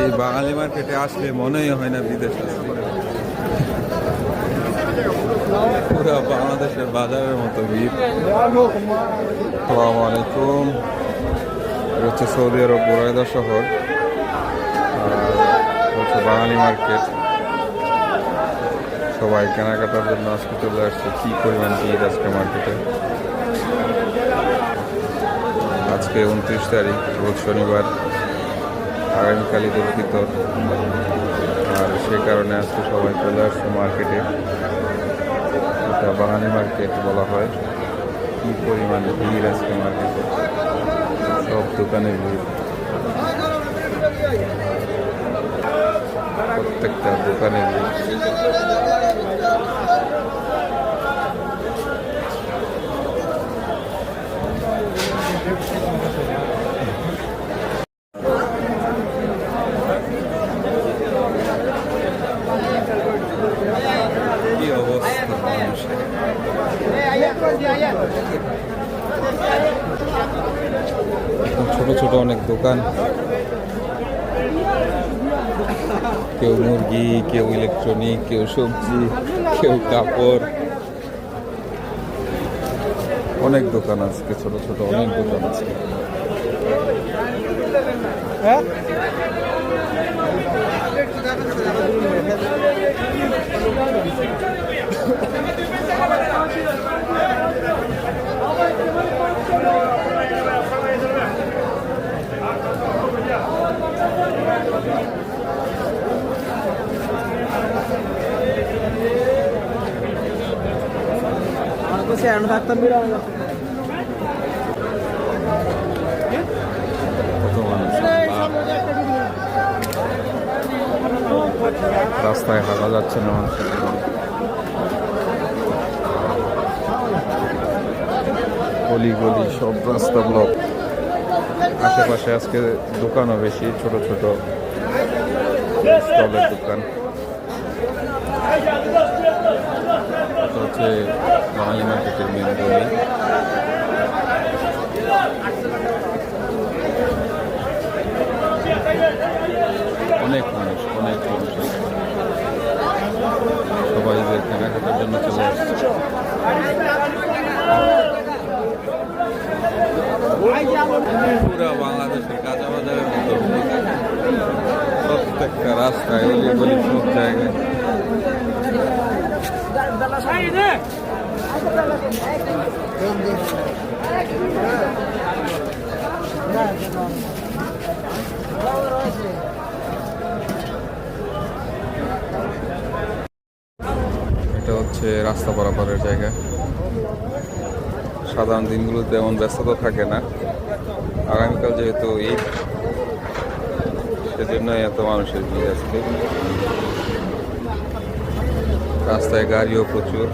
এই বাঙালি মার্কেটে আসলে মনেই হয় না বিদেশ আসলে। পুরো বাংলাদেশের বাজারের মতো ভিড়। আসসালামু আলাইকুম। হচ্ছে সৌদি আরব বোরাইদা শহর। হচ্ছে বাঙালি মার্কেট। সবাই কেনাকাটার জন্য আজকে চলে আসছে। কি পরিমাণ ভিড় আজকে মার্কেটে? আজকে উনত্রিশ তারিখ, রোজ শনিবার। আগামীকাল ঈদুল ফিতর আর সে কারণে আজকে সবাই চলে আসছে মার্কেটে। বাঙালি মার্কেট বলা হয়। কি পরিমাণে ভিড় আজকে মার্কেটে? সব দোকানে ভিড়। প্রত্যেকটা দোকানে ভিড় কি অবস্থা মানুষের একদম ছোট অনেক দোকান। কেউ মুরগি, কেউ ইলেকট্রনিক কেউ সবজি, কেউ কাপড়। অনেক দোকান আজকে, ছোট ছোট অনেক দোকান আছে কত মানুষ রাস্তায় হাঁটা যাচ্ছে না মানুষের। গলি গলি সব রাস্তা ব্লক আশেপাশে আজকে দোকানও বেশি, ছোট ছোট। স্টলের দোকান। এটা হচ্ছে বাঙালি মার্কেটের মেন গলি অনেক মানুষ অনেক মানুষ। সবাই যে কেনাকাটার জন্য চলে আসছে। পুরো বাংলাদেশের কাঁচা বাজারের মতো প্রত্যেকটা রাস্তায় সব জায়গায়। এটা হচ্ছে রাস্তা পারাপারের জায়গা। সাধারণ দিনগুলোতে এমন ব্যস্ততা থাকে না। আগামীকাল যেহেতু ঈদ, সেজন্যই এত মানুষের ভিড় আজকে রাস্তায় গাড়িও প্রচুর।